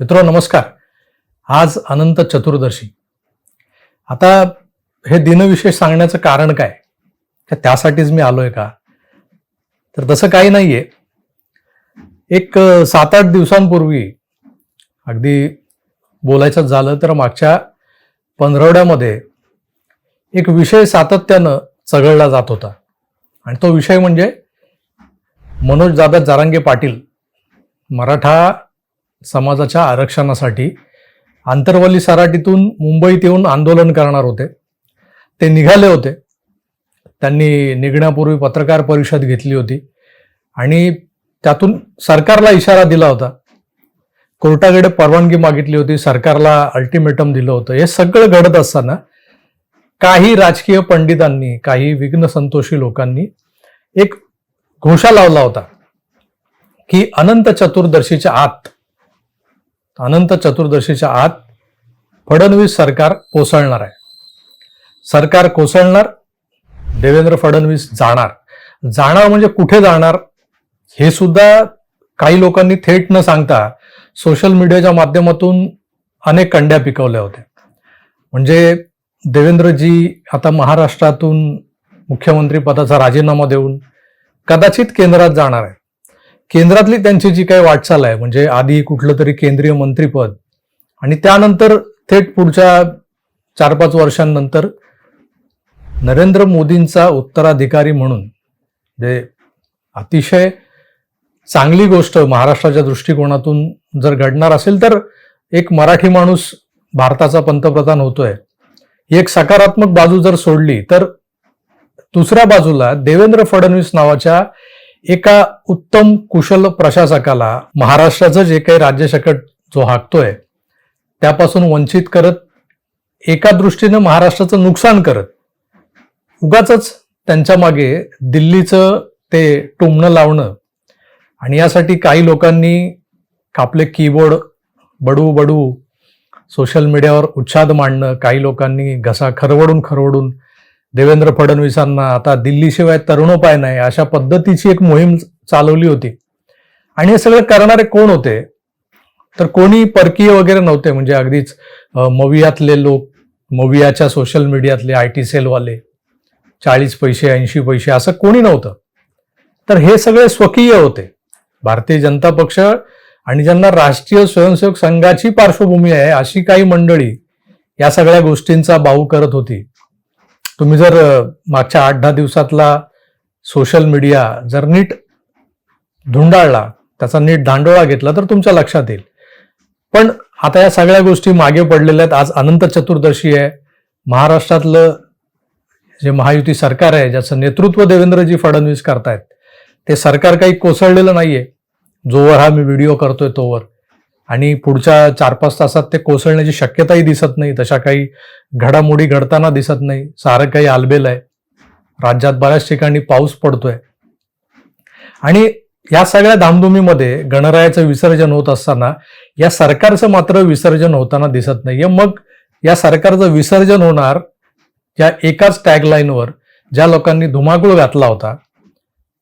मित्रो नमस्कार. आज अनंत चतुर्दशी. आता हे दिनविशेष सांगण्याचं कारण काय? का त्यासाठीच मी आलोय का? तर तसं काही नाहीये. एक सात आठ दिवसांपूर्वी अगदी बोलायचं झालं तर मागच्या पंधरवड्यामध्ये एक विषय सातत्यानं चघळला जात होता. आणि तो विषय म्हणजे मनोज दादा जारांगे पाटील मराठा समाजाच्या आरक्षणासाठी आंतरवली सराटीतून मुंबईत येऊन आंदोलन करणार होते. ते निघाले होते. त्यांनी निघण्यापूर्वी पत्रकार परिषद घेतली होती. आणि त्यातून सरकारला इशारा दिला होता. कोर्टाकडे परवानगी मागितली होती. सरकारला अल्टिमेटम दिलं होतं. हे सगळं घडत असताना काही राजकीय पंडितांनी काही विघ्न संतोषी लोकांनी एक घोषा लावला होता की अनंत चतुर्दशीच्या आत अनंत चतुर्दशीच्या आत फडणवीस सरकार कोसळणार आहे. सरकार कोसळणार देवेंद्र फडणवीस जाणार. जाणार म्हणजे कुठे जाणार हे सुद्धा काही लोकांनी थेट न सांगता सोशल मीडियाच्या माध्यमातून अनेक कंड्या पिकवल्या होत्या. म्हणजे देवेंद्रजी आता महाराष्ट्रातून मुख्यमंत्री पदाचा राजीनामा देऊन कदाचित केंद्रात जाणार आहे केंद्रातली त्यांची जी काही वाटचाल आहे म्हणजे आधी कुठलं तरी केंद्रीय मंत्रीपद आणि त्यानंतर थेट पुढच्या चार पाच वर्षांनंतर नरेंद्र मोदींचा उत्तराधिकारी म्हणून जे अतिशय चांगली गोष्ट महाराष्ट्राच्या दृष्टिकोनातून जर घडणार असेल तर एक मराठी माणूस भारताचा पंतप्रधान होतोय. ही एक सकारात्मक बाजू जर सोडली तर दुसऱ्या बाजूला देवेंद्र फडणवीस नावाच्या एका उत्तम कुशल प्रशासकाला महाराष्ट्राचं जे काही राज्यशकट जो हाकतोय त्यापासून वंचित करत एका दृष्टीनं महाराष्ट्राचं नुकसान करत उगाच त्यांच्या मागे दिल्लीचं ते टुमणं लावणं आणि यासाठी काही लोकांनी आपले कीबोर्ड बडू बडू सोशल मीडियावर उच्छाद मांडणं काही लोकांनी घसा खरवडून खरवडून देवेंद्र फडणवीसांना आता दिल्लीशिवाय तरुणोपाय नाही अशा पद्धतीची एक मोहीम चालवली होती. आणि हे सगळं करणारे कोण होते? तर कोणी परकीय वगैरे नव्हते म्हणजे अगदीच मवियातले लोक मवियाच्या सोशल मीडियातले आय टी सेलवाले चाळीस पैसे ऐंशी पैसे असं कोणी नव्हतं. तर हे सगळे स्वकीय होते. भारतीय जनता पक्ष आणि ज्यांना राष्ट्रीय स्वयंसेवक संघाची पार्श्वभूमी आहे अशी काही मंडळी या सगळ्या गोष्टींचा बाऊ करत होती. तुम्ही जर मागच्या आठ दहा दिवसातला सोशल मीडिया जर नीट धुंडाळला त्याचा नीट दांडोळा घेतला तर तुमच्या लक्षात येईल. पण आता या सगळ्या गोष्टी मागे पडलेल्या आहेत. आज अनंत चतुर्दशी आहे. महाराष्ट्रातलं जे महायुती सरकार आहे ज्याचं नेतृत्व देवेंद्रजी फडणवीस करतायत ते सरकार काही कोसळलेलं नाहीये. जोवर हा मी व्हिडिओ करतोय तोवर. आणि पुढच्या चार पाच तासात ते कोसळण्याची शक्यताही दिसत नाही. तशा काही घडामोडी घडताना दिसत नाही. सारं काही आलबेल आहे. राज्यात बऱ्याच ठिकाणी पाऊस पडतोय. आणि या सगळ्या धामधुमीमध्ये गणरायाचं विसर्जन होत असताना या सरकारचं मात्र विसर्जन होताना दिसत नाहीये मग या सरकारचं विसर्जन होणार या एकाच टॅगलाईनवर ज्या लोकांनी धुमाकूळ घातला होता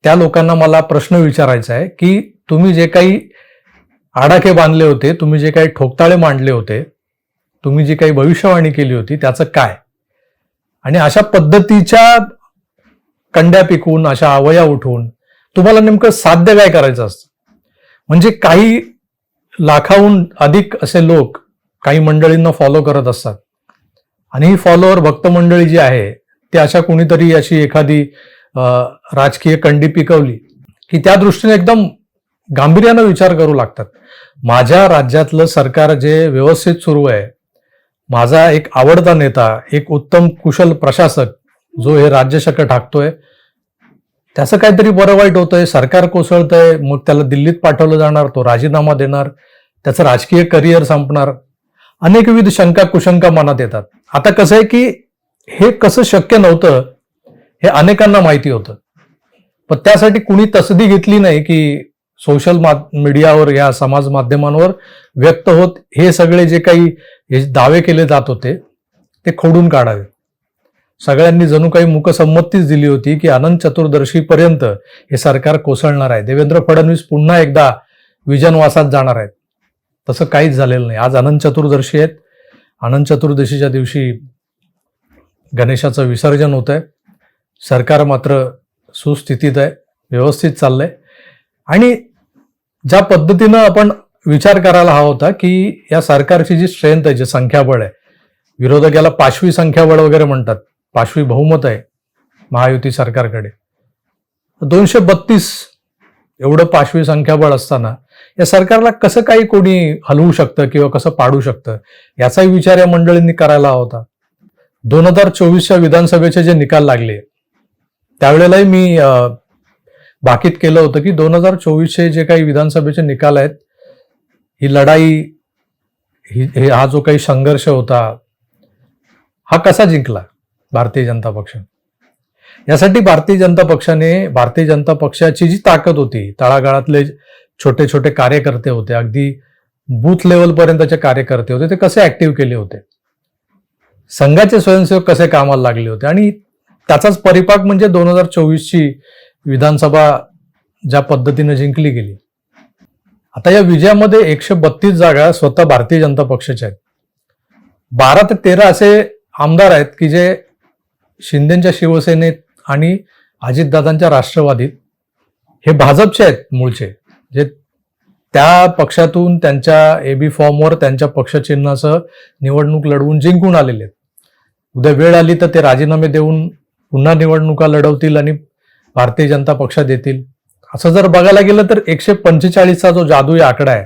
त्या लोकांना मला प्रश्न विचारायचा आहे की तुम्ही जे काही आडाखे बांधले होते तुम्ही जे काही ठोकताळे मांडले होते तुम्ही जी काही भविष्यवाणी केली होती त्याचं काय? आणि अशा पद्धतीच्या कंड्या पिकवून अशा आवया उठवून तुम्हाला नेमकं साध्य काय करायचं असतं? म्हणजे काही लाखाहून अधिक असे लोक काही मंडळींना फॉलो करत असतात. आणि ही फॉलोअर भक्त मंडळी जी आहे ती अशा कोणीतरी अशी एखादी राजकीय कंडी पिकवली की त्या दृष्टीने एकदम गांभीर्यानं विचार करू लागतात. माझ्या राज्यातलं सरकार जे व्यवस्थित सुरू आहे माझा एक आवडता नेता एक उत्तम कुशल प्रशासक जो हे राज्यशक टाकतोय त्याचं काहीतरी बरं वाईट होतंय सरकार कोसळतंय मग त्याला दिल्लीत पाठवलं जाणार तो राजीनामा देणार त्याचं राजकीय करिअर संपणार. अनेकविध शंका कुशंका मनात येतात. आता कसं आहे की हे कसं शक्य नव्हतं हे अनेकांना माहिती होतं. पण त्यासाठी कुणी तसदी घेतली नाही की सोशल मीडियावर या समाज माध्यमांवर व्यक्त होत हे सगळे जे काही हे दावे केले जात होते ते खोडून काढावे. सगळ्यांनी जणू काही मुकसंमतीच दिली होती की अनंत चतुर्दशीपर्यंत हे सरकार कोसळणार आहे. देवेंद्र फडणवीस पुन्हा एकदा विजनवासात जाणार आहेत. तसं काहीच झालेलं नाही. आज अनंत चतुर्दशी आहेत. अनंत चतुर्दशीच्या दिवशी गणेशाचं विसर्जन होत आहे सरकार मात्र सुस्थितीत आहे व्यवस्थित चाललंय. आणि ज्या पद्धतीनं आपण विचार करायला हवा होता की या सरकारची जी स्ट्रेंथ आहे जे संख्याबळ आहे विरोधक याला पाशवी संख्याबळ वगैरे म्हणतात पाशवी बहुमत आहे महायुती सरकारकडे. दोनशे बत्तीस एवढं पाशवी संख्याबळ असताना या सरकारला कसं काही कोणी हलवू शकतं किंवा कसं पाडू शकतं याचाही विचार या मंडळींनी करायला हवा होता. दोन हजार चोवीसच्या विधानसभेचे जे निकाल लागले त्यावेळेलाही मी भाकीत केलं होतं की दोन हजार चोवीसचे जे काही विधानसभेचे निकाल आहेत ही लढाई ही हा जो काही संघर्ष होता हा कसा जिंकला भारतीय जनता पक्ष? यासाठी भारतीय जनता पक्षाने भारतीय जनता पक्षाची जी ताकद होती तळागाळातले छोटे छोटे कार्यकर्ते होते अगदी बूथ लेवल पर्यंतचे कार्यकर्ते होते ते कसे ऍक्टिव्ह केले होते? संघाचे स्वयंसेवक कसे कामाला लागले होते? आणि त्याचाच परिपाक म्हणजे दोन हजार चोवीसची विधानसभा ज्या पद्धतीने जिंकली गेली. आता या विजयामध्ये एकशे बत्तीस जागा स्वतः भारतीय जनता पक्षाच्या आहेत. बारा ते तेरा असे आमदार आहेत की जे शिंदेच्या शिवसेनेत आणि अजितदादांच्या राष्ट्रवादीत हे भाजपचे आहेत मूळचे जे त्या पक्षातून त्यांच्या एबी फॉर्मवर त्यांच्या पक्षचिन्हासह निवडणूक लढवून जिंकून आलेले आहेत. उद्या वेळ आली तर ते राजीनामे देऊन पुन्हा निवडणुका लढवतील आणि भारतीय जनता पक्षात येतील. असं जर बघायला गेलं तर एकशे पंचेचाळीसचा जो जादुई आकडा आहे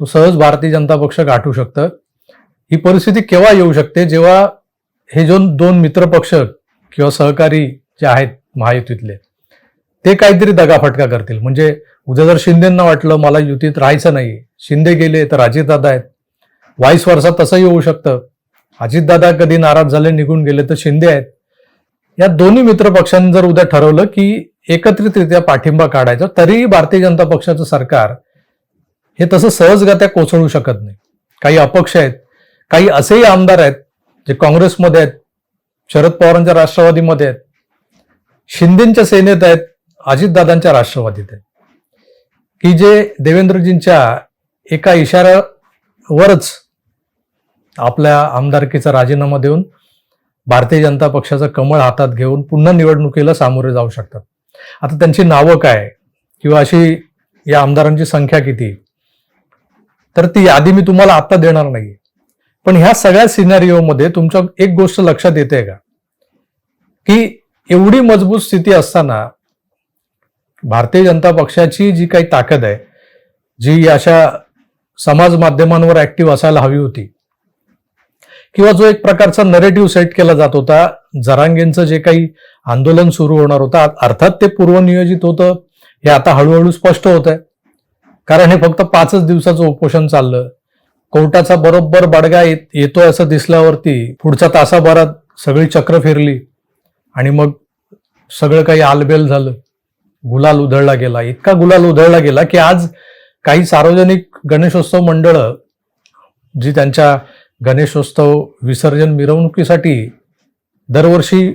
तो सहज भारतीय जनता पक्ष गाठू शकतं. ही परिस्थिती केव्हा येऊ शकते? जेव्हा हे जो दोन मित्रपक्ष किंवा सहकारी जे आहेत महायुतीतले ते काहीतरी दगाफटका करतील. म्हणजे उद्या जर शिंदेंना वाटलं मला युतीत राहायचं नाही शिंदे गेले तर अजितदादा आहेत वाईस वर्षात तसंही होऊ शकतं. अजितदादा कधी नाराज झाले निघून गेले तर शिंदे आहेत या दोन्ही मित्र पक्षांनी जर उद्या ठरवलं की एकत्रितरित्या पाठिंबा काढायचा तरीही भारतीय जनता पक्षाचं सरकार हे तसं सहजगत्या कोसळू शकत नाही. काही अपक्ष आहेत काही असेही आमदार आहेत जे काँग्रेसमध्ये आहेत शरद पवारांच्या राष्ट्रवादीमध्ये आहेत शिंदेच्या सेनेत आहेत अजितदादांच्या राष्ट्रवादीत आहेत. की जे देवेंद्रजींच्या एका इशाऱ्यावरच आपल्या आमदारकीचा राजीनामा देऊन भारतीय जनता पक्षाचं कमळ हातात घेऊन पुन्हा निवडणुकीला सामोरे जाऊ शकतात. आता त्यांची नावं काय? किंवा अशी या आमदारांची संख्या किती? तर ती यादी मी तुम्हाला आता देणार नाही. पण ह्या सगळ्या सिनारिओमध्ये तुमच्या एक गोष्ट लक्षात येते का? की एवढी मजबूत स्थिती असताना भारतीय जनता पक्षाची जी काही ताकद आहे जी अशा समाज माध्यमांवर ऍक्टिव्ह असायला हवी होती किंवा जो एक प्रकारचा नरेटिव्ह सेट केला जात होता जरांगेंचं जे काही आंदोलन सुरू होणार होतं अर्थात ते पूर्वनियोजित होतं हे आता हळूहळू स्पष्ट होत आहे. कारण हे फक्त पाचच दिवसाचं उपोषण चाललं. कोर्टाचा बरोबर बडगा येत येतोय असं दिसल्यावरती पुढच्या तासाभरात सगळी चक्र फिरली आणि मग सगळं काही आलबेल झालं. गुलाल उधळला गेला. इतका गुलाल उधळला गेला की आज काही सार्वजनिक गणेशोत्सव मंडळ जी त्यांच्या गणेशोत्सव विसर्जन मिरवणुकीसाठी दरवर्षी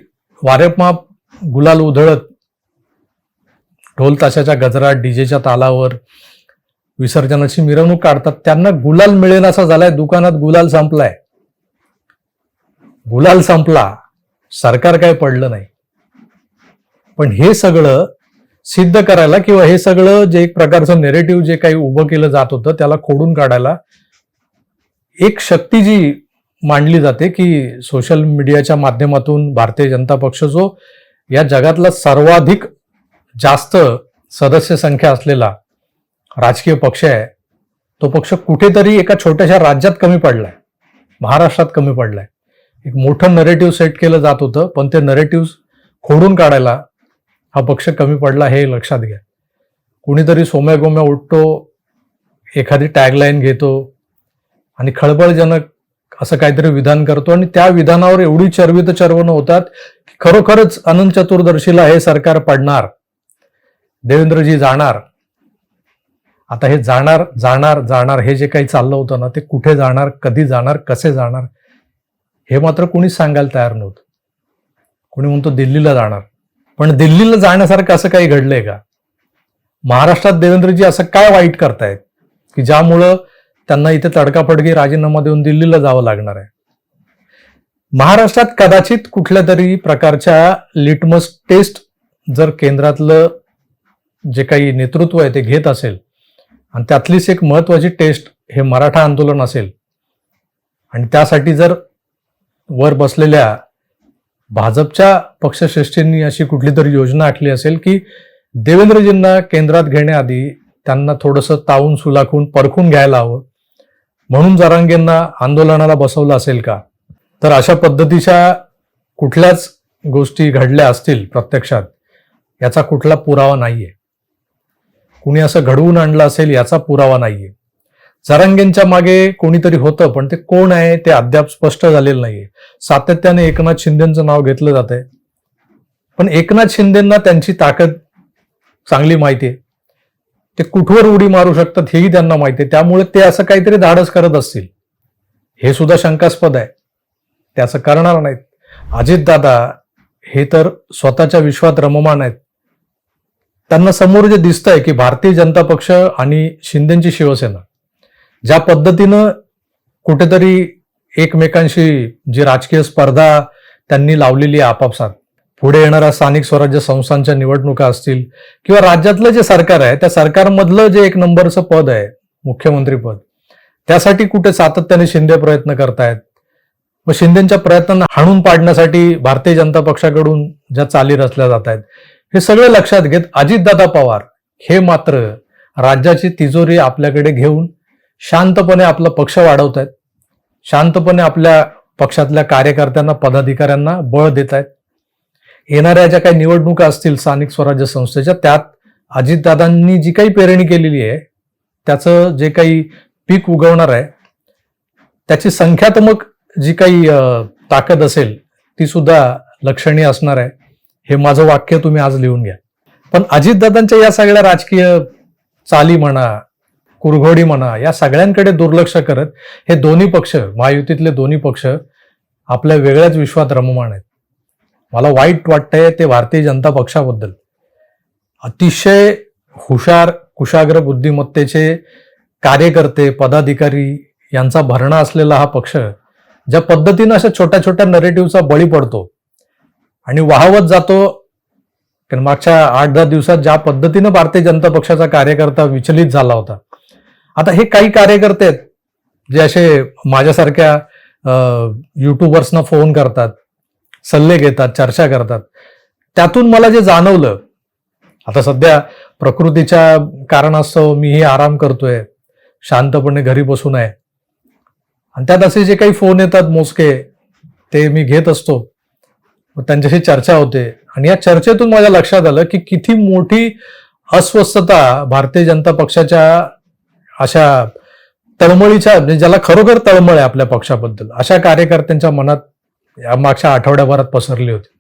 वारेमाप गुलाल उधळत ढोल ताशाच्या गजरात डीजेच्या तालावर विसर्जनाची मिरवणूक काढतात. त्यांना गुलाल मिळेल असा झालाय दुकानात गुलाल संपलाय. गुलाल संपला सरकार काय पडलं नाही. पण हे सगळं सिद्ध करायला किंवा हे सगळं जे एक प्रकारचं नेरेटिव्ह जे काही उभं केलं जात होतं त्याला खोडून काढायला एक शक्ती जी मांडली जाते की सोशल मीडियाच्या माध्यमातून भारतीय जनता पक्ष जो या जगातला सर्वाधिक जास्त सदस्य संख्या असलेला राजकीय पक्ष आहे तो पक्ष कुठेतरी एका छोट्याशा राज्यात कमी पडलाय महाराष्ट्रात कमी पडलाय. एक मोठं नरेटिव्ह सेट केलं जात होतं पण ते नरेटिव्ह खोडून काढायला हा पक्ष कमी पडला हे लक्षात घ्या. कुणीतरी सोम्या गोम्या उठतो एखादी टॅगलाईन घेतो आणि खळबळजनक असं काहीतरी विधान करतो. आणि त्या विधानावर एवढी चरवित चर्वण होतात की खरोखरच अनंत चतुर्दशीला हे सरकार पडणार. देवेंद्रजी जाणार. आता हे जाणार जाणार जाणार हे जे काही चाललं होतं ना ते कुठे जाणार कधी जाणार कसे जाणार हे मात्र कोणीच सांगायला तयार नव्हतं. कोणी म्हणतो दिल्लीला जाणार. पण दिल्लीला जाण्यासारखं असं काही घडलंय का? महाराष्ट्रात देवेंद्रजी असं काय वाईट करतायत? की ज्यामुळं त्यांना इथे तडकाफडकी राजीनामा देऊन दिल्लीला जावं लागणार आहे. महाराष्ट्रात कदाचित कुठल्या तरी प्रकारच्या लिटमस टेस्ट जर केंद्रातलं जे काही नेतृत्व आहे ते घेत असेल आणि त्यातलीच एक महत्वाची टेस्ट हे मराठा आंदोलन असेल आणि त्यासाठी जर वर बसलेल्या भाजपच्या पक्षश्रेष्ठींनी अशी कुठली तरी योजना आखली असेल की देवेंद्रजींना केंद्रात घेण्याआधी त्यांना थोडंसं तावून सुलाखून परखून घ्यायला हवं म्हणून जरांगेंना आंदोलनाला बसवलं असेल का? तर अशा पद्धतीच्या कुठल्याच गोष्टी घडल्या असतील प्रत्यक्षात याचा कुठला पुरावा नाहीये. कुणी असं घडवून आणलं असेल याचा पुरावा नाहीये. जरांगेंच्या मागे कोणीतरी होतं पण ते कोण आहे ते अद्याप स्पष्ट झालेलं नाहीये. सातत्याने एकनाथ शिंदेचं नाव घेतलं जात आहे पण एकनाथ शिंदेंना त्यांची ताकद चांगली माहिती आहे ते कुठवर उडी मारू शकतात हेही त्यांना माहिती आहे. त्यामुळे ते असं काहीतरी धाडस करत असतील. हे सुद्धा शंकास्पद आहे. ते असं करणार नाहीत. अजितदादा हे तर स्वतःच्या विश्वात रममान आहेत. त्यांना समोर जे दिसतंय की भारतीय जनता पक्ष आणि शिंदेची शिवसेना ज्या पद्धतीनं कुठेतरी एकमेकांशी जी राजकीय स्पर्धा त्यांनी लावलेली आहे आपापसात पुढे येणाऱ्या स्थानिक स्वराज्य संस्थांच्या निवडणुका असतील किंवा राज्यातलं जे सरकार आहे त्या सरकारमधलं जे एक नंबरचं पद आहे मुख्यमंत्री पद त्यासाठी कुठे सातत्याने शिंदे प्रयत्न करतायत? मग शिंदेच्या प्रयत्नांना हाणून पाडण्यासाठी भारतीय जनता पक्षाकडून ज्या चाली रचल्या जात आहेत हे सगळे लक्षात घेत अजितदादा पवार हे मात्र राज्याची तिजोरी आपल्याकडे घेऊन शांतपणे आपला पक्ष वाढवत आहेत शांतपणे आपल्या पक्षातल्या कार्यकर्त्यांना पदाधिकाऱ्यांना बळ देत आहेत येणाऱ्या ज्या काही निवडणुका असतील स्थानिक स्वराज्य संस्थेच्या त्यात अजितदादांनी जी काही पेरणी केलेली आहे त्याचं जे काही पीक उगवणार आहे त्याची संख्यात्मक जी काही ताकद असेल ती सुद्धा लक्षणीय असणार आहे. हे माझं वाक्य तुम्ही आज लिहून घ्या. पण अजितदादांच्या या सगळ्या राजकीय चाली म्हणा कुरघोडी म्हणा या सगळ्यांकडे दुर्लक्ष करत हे दोन्ही पक्ष महायुतीतले दोन्ही पक्ष आपल्या वेगळ्याच विश्वात रममाण आहेत. मला वाईट वाटतंय ते भारतीय जनता पक्षाबद्दल. अतिशय हुशार कुशाग्र बुद्धिमत्तेचे कार्यकर्ते पदाधिकारी यांचा भरणा असलेला हा पक्ष ज्या पद्धतीनं अशा छोट्या छोट्या नरेटिव्हचा बळी पडतो आणि वाहवत जातो कारण मागच्या आठ दहा दिवसात ज्या पद्धतीनं भारतीय जनता पक्षाचा कार्यकर्ता विचलित झाला होता. आता हे काही कार्यकर्ते आहेत जे असे माझ्यासारख्या युट्यूबर्सना फोन करतात. सल्ले घेतात चर्चा करतात. त्यातून मला जे जाणवलं आता सध्या प्रकृतीच्या कारणास्तव मीही आराम करतोय शांतपणे घरी बसून आहे. आणि त्यात असे जे काही फोन येतात मोजके ते मी घेत असतो. मग त्यांच्याशी चर्चा होते. आणि या चर्चेतून माझ्या लक्षात आलं की किती मोठी अस्वस्थता भारतीय जनता पक्षाच्या अशा तळमळीच्या म्हणजे ज्याला खरोखर तळमळ आहे आपल्या पक्षाबद्दल. अशा कार्यकर्त्यांच्या मनात या मागच्या आठवड्याभरात पसरली होती.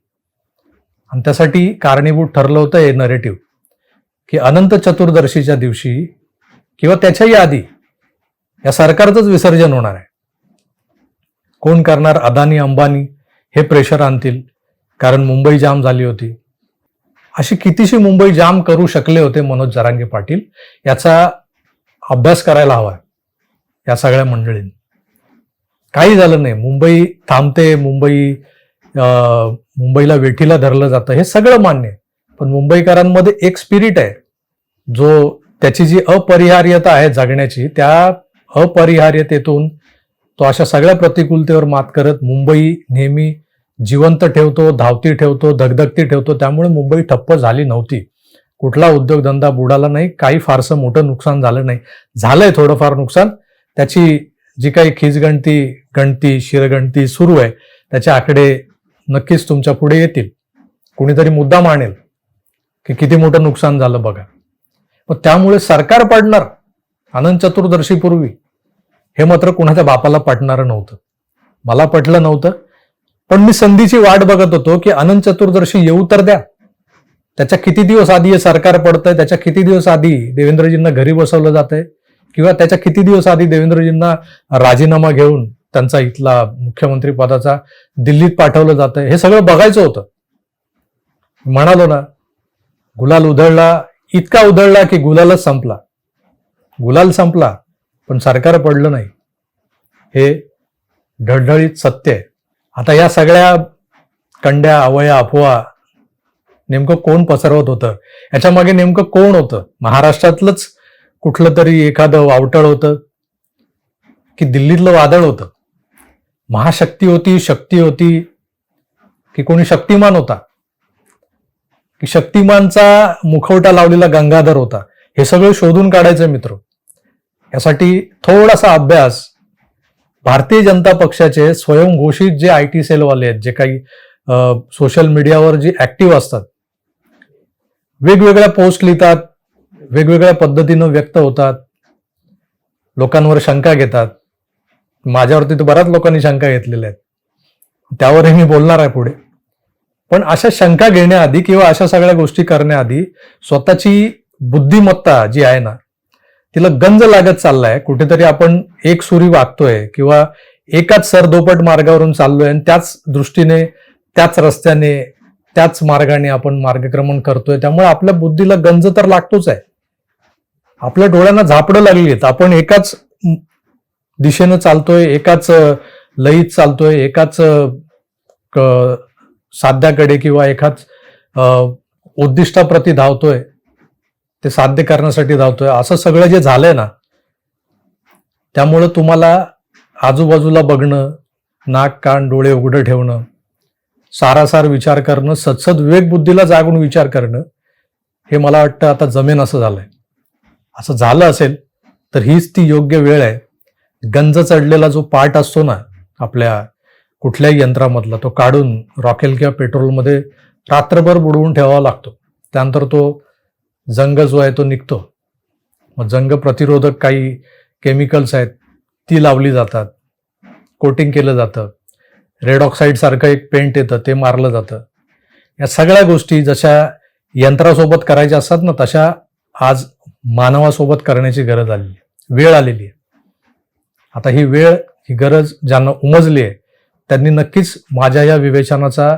आणि त्यासाठी कारणीभूत ठरलं होतं हे नरेटिव्ह की अनंत चतुर्दशीच्या दिवशी किंवा त्याच्याही आधी या सरकारचंच विसर्जन होणार आहे. कोण करणार? अदानी अंबानी हे प्रेशर आणतील कारण मुंबई जाम झाली होती. अशी कितीशी मुंबई जाम करू शकले होते मनोज जरांगे पाटील याचा अभ्यास करायला हवा या सगळ्या मंडळींनी. काही झालं नाही. मुंबई थांबते मुंबई मुंबईला वेठीला धरलं जातं हे सगळं मान्य आहे. पण मुंबईकरांमध्ये एक स्पिरिट आहे. जो त्याची जी अपरिहार्यता आहे जगण्याची त्या अपरिहार्यतेतून तो अशा सगळ्या प्रतिकूलतेवर मात करत मुंबई नेहमी जिवंत ठेवतो धावती ठेवतो धगधगती ठेवतो. त्यामुळे मुंबई ठप्प झाली नव्हती. कुठला उद्योगधंदा बुडाला नाही. काही फारसं मोठं नुकसान झालं नाही. झालंय थोडंफार नुकसान. त्याची जी काही खिजगणती गणती शिरगणती सुरू आहे त्याचे आकडे नक्कीच तुमच्यापुढे येतील. कुणीतरी मुद्दा मानेल की किती मोठं नुकसान झालं बघा. मग त्यामुळे सरकार पडणार आनंद चतुर्दशीपूर्वी हे मात्र कुणाच्या बापाला पटणारं नव्हतं. मला पटलं नव्हतं. पण मी संधीची वाट बघत होतो की अनंत चतुर्दशी येऊ तर द्या. त्याच्या किती दिवस आधी हे सरकार पडतंय त्याच्या किती दिवस आधी देवेंद्रजींना घरी बसवलं जातंय? किंवा त्याच्या किती दिवस आधी देवेंद्रजींना राजीनामा घेऊन त्यांचा इथला मुख्यमंत्री पदाचा दिल्लीत पाठवलं जातं हे सगळं बघायचं होतं. म्हणालो ना गुलाल उधळला इतका उधळला की गुलालच संपला. गुलाल संपला पण सरकार पडलं नाही. हे ढळढळीत सत्य आहे. आता या सगळ्या कंड्या अवया अफवा नेमकं कोण पसरवत होतं? याच्या मागे नेमकं कोण होतं? महाराष्ट्रातलंच कुठलं तरी एखादं वावटळ होतं की दिल्लीतलं वादळ होतं. महाशक्ती होती शक्ती होती की कोणी शक्तिमान होता. की शक्तिमानचा मुखवटा लावलेला गंगाधर होता. हे सगळं शोधून काढायचं मित्र. यासाठी थोडासा अभ्यास भारतीय जनता पक्षाचे स्वयंघोषित जे आय टी सेलवाले आहेत जे काही सोशल मीडियावर जे ऍक्टिव्ह असतात वेगवेगळ्या पोस्ट लिहितात वेगवेगळ्या पद्धतीनं व्यक्त होतात. लोकांवर शंका घेतात. माझ्यावरती तर बऱ्याच लोकांनी शंका घेतलेल्या आहेत. त्यावरही मी बोलणार आहे पुढे. पण अशा शंका घेण्याआधी किंवा अशा सगळ्या गोष्टी करण्याआधी स्वतःची बुद्धिमत्ता जी आहे ना तिला गंज लागत चाललाय. कुठेतरी आपण एक सुरी वागतोय किंवा एकाच सरदोपट मार्गावरून चाललोय आणि त्याच दृष्टीने त्याच रस्त्याने त्याच मार्गाने आपण मार्गक्रमण करतोय. त्यामुळे आपल्या बुद्धीला गंज तर लागतोच आहे. आपल्या डोळ्यांना झापडं लागली आहेत. आपण एकाच दिशेनं चालतोय एकाच लयीत चालतोय एकाच साध्याकडे किंवा एकाच उद्दिष्टाप्रती धावतोय ते साध्य करण्यासाठी धावतोय. असं सगळं जे झालंय ना त्यामुळं तुम्हाला आजूबाजूला बघणं नाक कान डोळे उघडं ठेवणं सारासार विचार करणं सदसद विवेकबुद्धीला जागून विचार करणं हे मला वाटतं आता जमेन असं झालंय. असं झालं असेल तर हीच ती योग्य वेळ आहे. गंज चढलेला जो पार्ट असतो ना आपल्या कुठल्याही यंत्रामधला तो काढून रॉकेल किंवा पेट्रोलमध्ये रात्रभर बुडवून ठेवावा लागतो. त्यानंतर तो जंग जो आहे तो निघतो. मग जंग प्रतिरोधक काही केमिकल्स आहेत ती लावली जातात कोटिंग केलं जातं. रेड ऑक्साईड सारखं एक पेंट येतं ते मारलं जातं. या सगळ्या गोष्टी जशा यंत्रासोबत करायच्या असतात ना तशा आज मानवासोबत करण्याची गरज आलेली आहे. वेळ आलेली आहे. आता ही वेळ ही गरज ज्यांना उमजली आहे त्यांनी नक्कीच माझ्या या विवेचनाचा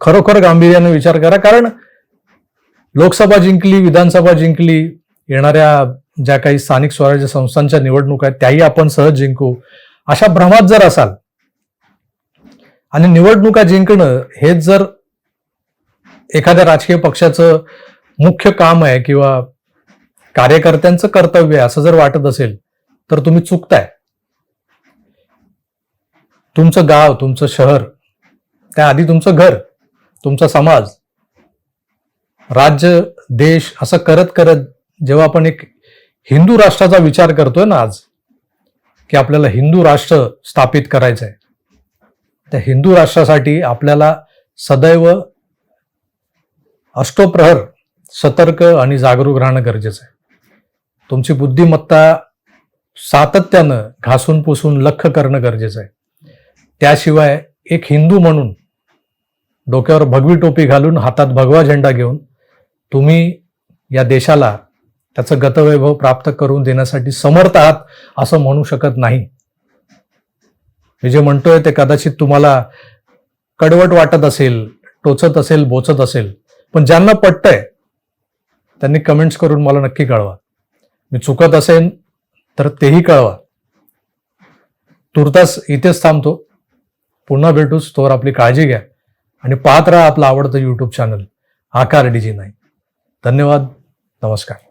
खरोखर गांभीर्याने विचार करा. कारण लोकसभा जिंकली विधानसभा जिंकली येणाऱ्या ज्या काही स्थानिक स्वराज्य संस्थांच्या निवडणुका आहेत त्याही आपण सहज जिंकू. अशा भ्रमात जर असाल आणि निवडणुका जिंकणं हेच जर एखाद्या राजकीय पक्षाचं मुख्य काम आहे किंवा कार्यकर्त्यांचं कर्तव्य आहे असं जर वाटत असेल तर तुम्ही चुकताय. तुमचं गाव तुमचं शहर त्याआधी तुमचं घर तुमचा समाज राज्य देश असं करत करत जेव्हा आपण एक हिंदू राष्ट्राचा विचार करतोय ना आज की आपल्याला हिंदू राष्ट्र स्थापित करायचं आहे त्या हिंदू राष्ट्रासाठी आपल्याला सदैव अष्टोप्रहर सतर्क आणि जागरूक राहणं गरजेचं आहे. तुमची बुद्धिमत्ता सातत्यानं घासून पुसून लख करणं गरजेचं आहे. त्याशिवाय एक हिंदू म्हणून डोक्यावर भगवी टोपी घालून हातात भगवा झेंडा घेऊन तुम्ही या देशाला त्याचं गतवैभव प्राप्त करून देण्यासाठी समर्थ आहात असं म्हणू शकत नाही. मी जे म्हणतोय ते कदाचित तुम्हाला कडवट वाटत असेल टोचत असेल बोचत असेल पण ज्यांना पटतंय त्यांनी कमेंट्स करून मला नक्की कळवा. मी चुकत असेन तर तेही कळवा. तुर्तास इथेच थांबतो. पुन्हा भेटूच तोवर आपली काळजी घ्या. आणि पाहत राहा आपलं आवडतं यूट्यूब चॅनल आकार डीजी नाही धन्यवाद. नमस्कार.